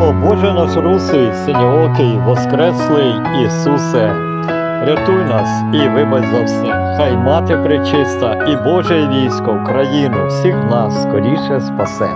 О Боже наш русий, синьоокий, воскреслий Ісусе, рятуй нас і вибач за все. Хай мати пречиста і Боже військо, Україну, всіх нас скоріше спасе.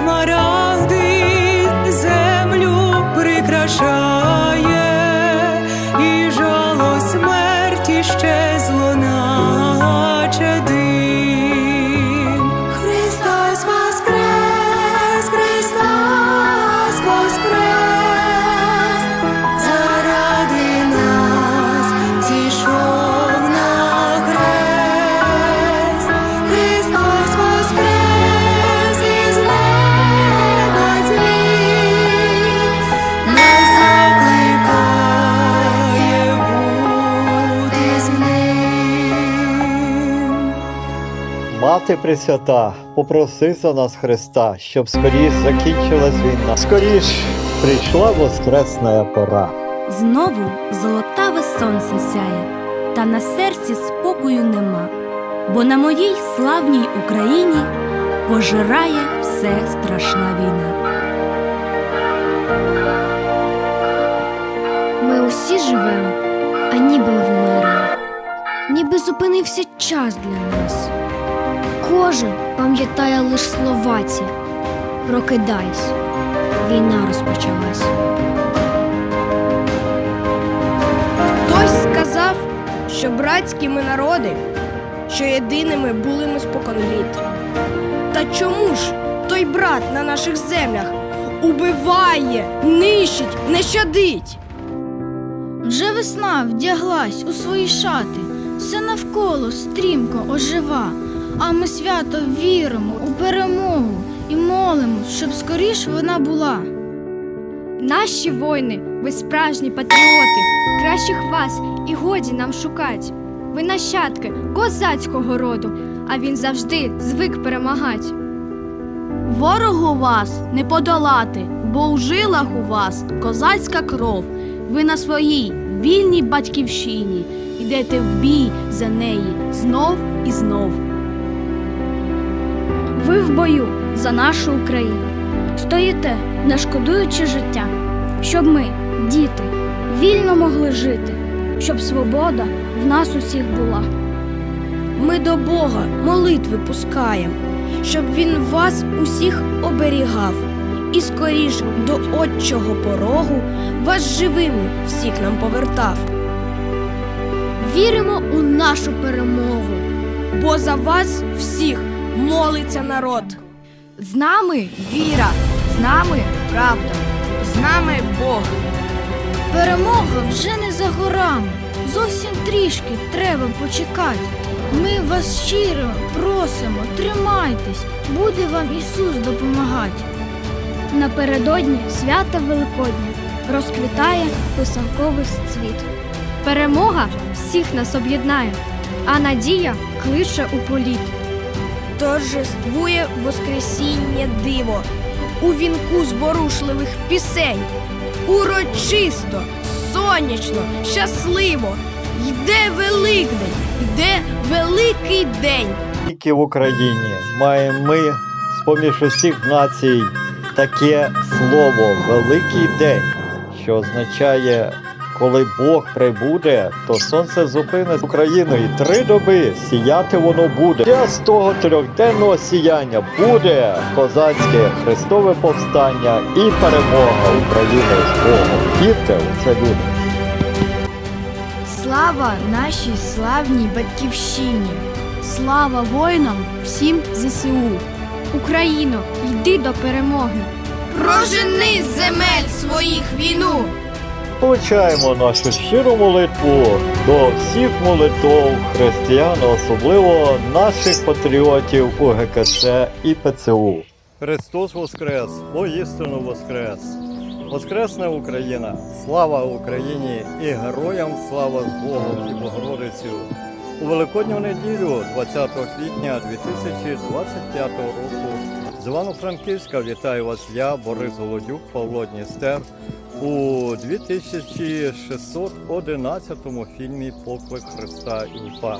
desmorona. Мати Пресвята, попроси за нас Христа, щоб скоріш закінчилась війна. Скоріш прийшла воскресна пора. Знову золотаве сонце сяє, та на серці спокою нема, бо на моїй славній Україні пожирає все страшна війна. Ми усі живемо, а ніби вмерли, ніби зупинився час для нас. Кожен пам'ятає лиш слова ці Прокидайся, війна розпочалась. Хтось сказав, що братські ми народи, що єдиними були ми спокон літ. Та чому ж той брат на наших землях убиває, нищить, не щадить? Вже весна вдяглась у свої шати, все навколо стрімко ожива, а ми свято віримо у перемогу і молимо, щоб скоріш вона була. Наші воїни, ви справжні патріоти, кращих вас і годі нам шукать. Ви нащадки козацького роду, а він завжди звик перемагать. Ворогу вас не подолати, бо у жилах у вас козацька кров. Ви на своїй вільній батьківщині йдете в бій за неї знов і знов. Ви в бою за нашу Україну стоїте, не шкодуючи життя, щоб ми, діти, вільно могли жити, щоб свобода в нас усіх була. Ми до Бога молитви пускаємо, щоб він вас усіх оберігав і скоріш до отчого порогу вас живими всіх нам повертав. Віримо у нашу перемогу. Бо за вас всіх молиться народ. З нами віра, з нами правда, з нами Бог. Перемога вже не за горами. Зовсім трішки треба почекати. Ми вас щиро просимо, тримайтесь, буде вам Ісус допомагати. Напередодні свята Великодня розквітає писанковий цвіт. Перемога всіх нас об'єднає, а надія кличе у політ. Торжествує Воскресіння диво у вінку зворушливих пісень. Урочисто, сонячно, щасливо. Йде Великдень, йде великий день. Тільки в Україні маємо ми з-поміж усіх націй таке слово Великий день, що означає, коли Бог прибуде, то сонце зупинить Україну і три доби сіяти воно буде. Ще з того трьохденного сіяння буде козацьке хрестове повстання і перемога України з Богом. Вірте у це люди. Слава нашій славній батьківщині! Слава воїнам всім ЗСУ! Україно, йди до перемоги. Прожени земель своїх війну. Получаємо нашу щиру молитву до всіх молитов християн, особливо наших патріотів УГКЦ і ПЦУ. Христос Воскрес! Воістину Воскрес! Воскресне Україна! Слава Україні і героям слава з Богом і Богородицю! У Великодню неділю, 20 квітня 2025 року, з Івано-Франківська вітаю вас я, Борис Голодюк, Павло Дністер у 2611 фільмі Поклик Христа і Упа.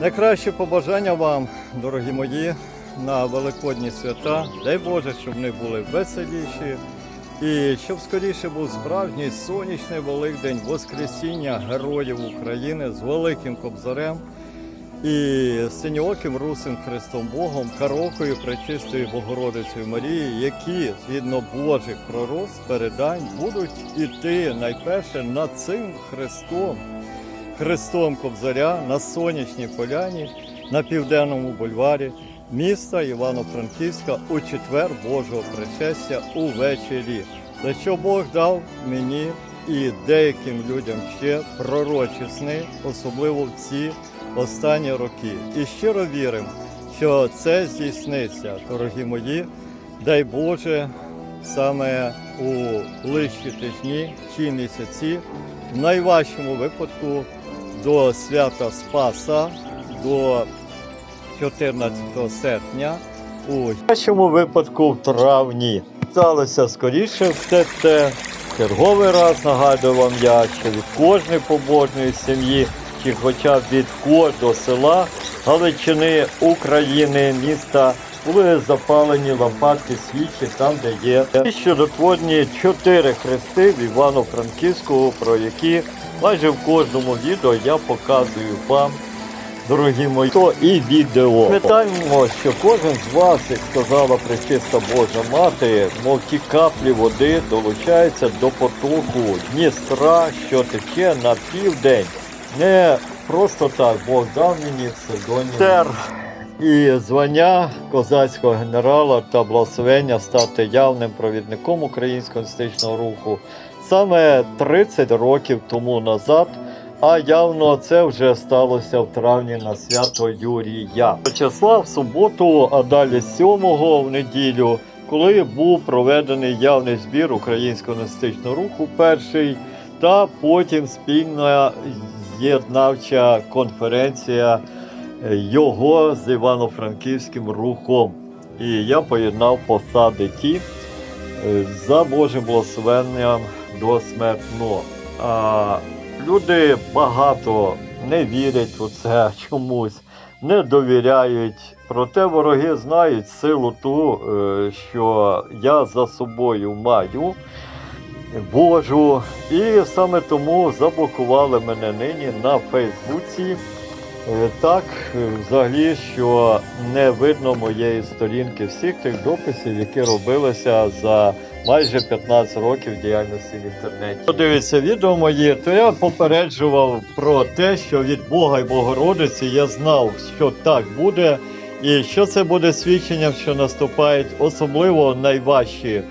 Найкраще побажання вам, дорогі мої, на Великодні свята. Дай Боже, щоб вони були веселіші. І щоб скоріше був справжній сонячний Великдень Воскресіння Героїв України з Великим Кобзарем і синьооким русим Христом Богом, Карокою Пречистою Богородицею Марії, які згідно Божих пророцтв передань будуть іти найперше над цим Христом, Христом Кобзаря на сонячній поляні на південному бульварі міста Івано-Франківська у четвер Божого пришестя увечері. За що Бог дав мені і деяким людям ще пророчі сни, особливо в ці останні роки. І щиро віримо, що це здійсниться, дорогі мої. Дай Боже, саме у ближчі тижні чи місяці, в найважчому випадку до свята Спаса, до 14 серпня, у першому випадку в травні. Сталося скоріше все це. Черговий раз нагадую вам я, що від кожної побожної сім'ї, чи хоча від кожного села Галичини, України, міста були запалені лампадки свічі там, де є. І Чудотворні чотири хрести в Івано-Франківську, про які майже в кожному відео я показую вам дорогі мої, то і відео. Пам'ятаємо, що кожен з вас, як сказала пречиста Божа Мати, мов ті каплі води долучаються до потоку Дністра, що тече на південь. Не просто так Бог дав мені. Тер і звання козацького генерала та благословення стати явним провідником українського стичного руху саме 30 років тому назад. А явно це вже сталося в травні на свято Юрія. Числа в суботу, а далі 7 в неділю, коли був проведений явний збір українського нестичного руху перший, та потім спільна з'єднавча конференція е, його з Івано-Франківським рухом. І я поєднав посади ті е, за Божим благословенням до смертно. А люди багато не вірять у це чомусь, не довіряють. Проте вороги знають силу ту, е, що я за собою маю Божу. І саме тому заблокували мене нині на Фейсбуці Е, Так, е, взагалі, що не видно моєї сторінки всіх тих дописів, які робилися за майже 15 років діяльності в інтернеті. Хто відео мої, то я попереджував про те, що від Бога і Богородиці я знав, що так буде, і що це буде свідченням, що наступають особливо найважчі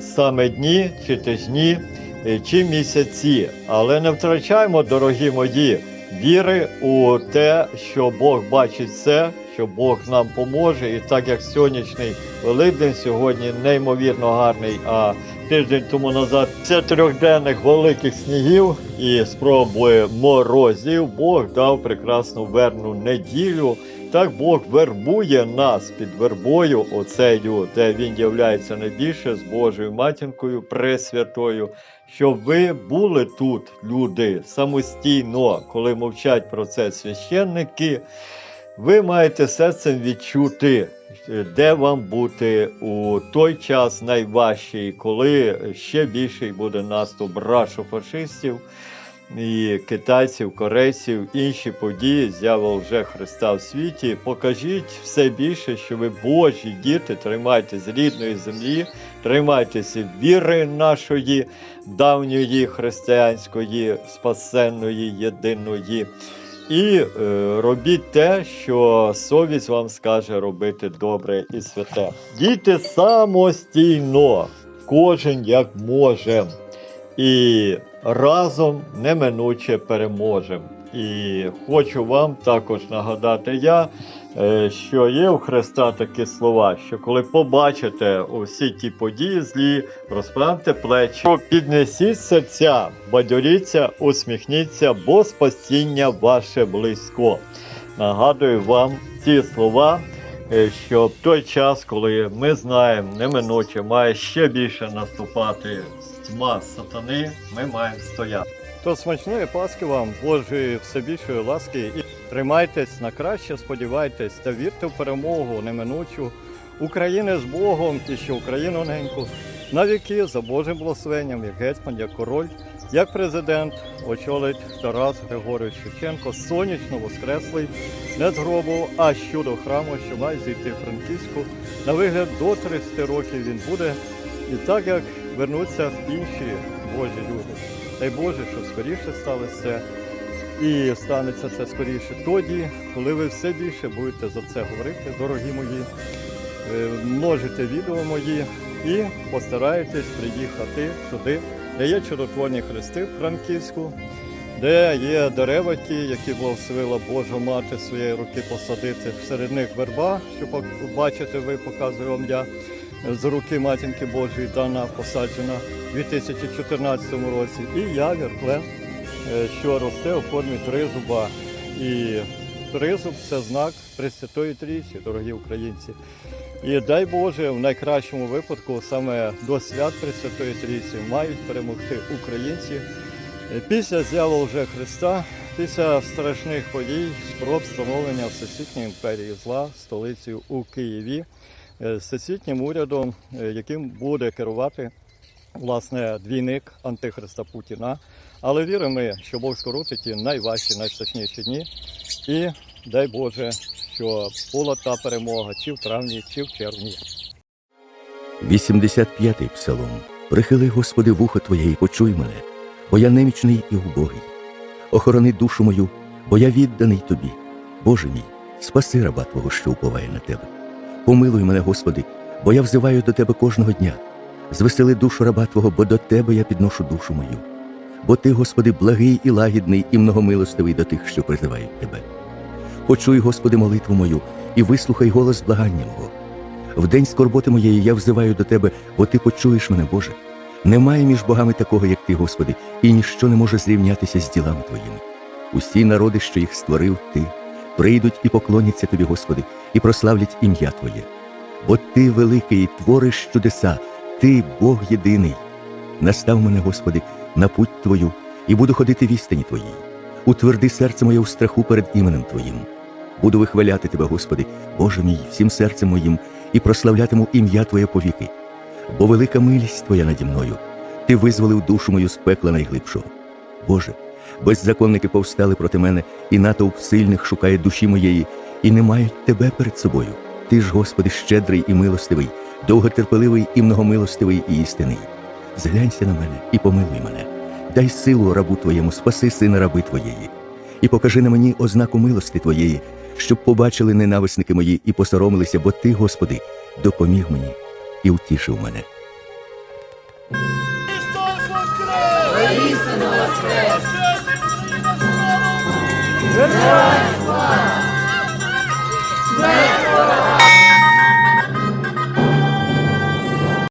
саме дні чи тижні, е, чи місяці. Але не втрачаймо, дорогі мої, віри у те, що Бог бачить все, що Бог нам поможе. І так як сонячний Великдень сьогодні неймовірно гарний, а тиждень тому назад це трьохденних великих снігів і спроби морозів, Бог дав прекрасну вербну неділю. Так Бог вербує нас під вербою, оцею, де він являється найбільше з Божою матінкою Пресвятою, щоб ви були тут, люди, самостійно, коли мовчать про це священники, ви маєте серцем відчути, де вам бути у той час найважчий, коли ще більший буде наступ брашу-фашистів і китайців, корейців, інші події, з'ява вже Христа в світі. Покажіть все більше, що ви Божі діти, тримайтесь рідної землі, тримайтеся віри нашої давньої християнської, спасенної, єдиної. І е, робіть те, що совість вам скаже робити добре і святе. Дійте самостійно, кожен як може. І разом неминуче переможемо. І хочу вам також нагадати я, е, що є у Христа такі слова, що коли побачите усі ті події злі, розправте плечі, піднесіть серця, бадьоріться, усміхніться, бо спасіння ваше близько. Нагадую вам ці слова, е, що в той час, коли ми знаємо, неминуче має ще більше наступати тьма сатани, ми маємо стояти. То смачної Пасхи вам, Божої все більшої ласки і тримайтесь на краще, сподівайтесь та вірте в перемогу неминучу України з Богом і що Україну неньку на віки за Божим благословенням, як гетьман, як король, як президент очолить Тарас Григорович Шевченко, сонячно воскреслий, не з гробу, а щодо храму, що має зійти Франківську. На вигляд до 30 років він буде. І так як вернуться інші Божі люди. Дай Боже, щоб скоріше сталося. І станеться це скоріше тоді, коли ви все більше будете за це говорити, дорогі мої, Е, множите відео мої і постарайтесь приїхати туди, де є чудотворні хрести в Франківську, де є дерева ті, які благословила Божа мати своєї руки посадити. Серед них верба, що бачите, ви показую вам я з руки матінки Божої дана посаджена у 2014 році. І явір клен, е, що росте у формі тризуба. І тризуб це знак Пресвятої Трійці, дорогі українці. І дай Боже, в найкращому випадку саме до свят Пресвятої Трійці мають перемогти українці. Після з'яви вже Христа, після страшних подій, спроб становлення Всесвітньої імперії зла столицею у Києві, всесвітнім урядом, е, яким буде керувати власне двійник Антихриста Путіна. Але віримо, що Бог скоротить ті найважчі, найстрашніші дні. І дай Боже, що була та перемога чи в травні, чи в червні. 85-й псалом. Прихили, Господи, вухо Твоє і почуй мене, бо я немічний і убогий. Охорони душу мою, бо я відданий Тобі. Боже мій, спаси раба Твого, що уповає на Тебе. Помилуй мене, Господи, бо я взиваю до Тебе кожного дня. Звесели душу раба Твого, бо до Тебе я підношу душу мою. Бо Ти, Господи, благий і лагідний, і многомилостивий до тих, що призивають Тебе. Почуй, Господи, молитву мою, і вислухай голос благання мого. В день скорботи моєї я взиваю до тебе, бо ти почуєш мене, Боже. Немає між богами такого, як ти, Господи, і ніщо не може зрівнятися з ділами Твоїми. Усі народи, що їх створив Ти, прийдуть і поклоняться Тобі, Господи, і прославлять ім'я Твоє. Бо Ти великий, твориш чудеса, Ти Бог єдиний. Настав мене, Господи, на путь Твою, і буду ходити в істині Твоїй. Утверди серце моє у страху перед іменем Твоїм. Буду вихваляти Тебе, Господи, Боже мій, всім серцем моїм, і прославлятиму ім'я Твоє повіки. Бо велика милість Твоя наді мною, Ти визволив душу мою з пекла найглибшого. Боже, Беззаконники повстали проти мене, і натовп сильних шукає душі моєї, і не мають тебе перед собою. Ти ж, Господи, щедрий і милостивий, довготерпеливий і многомилостивий і істинний. Зглянься на мене і помилуй мене. Дай силу рабу твоєму, спаси сина раби твоєї, і покажи на мені ознаку милости твоєї, щоб побачили ненависники мої і посоромилися, бо ти, Господи, допоміг мені і утішив мене. Zdravo! Zdravo!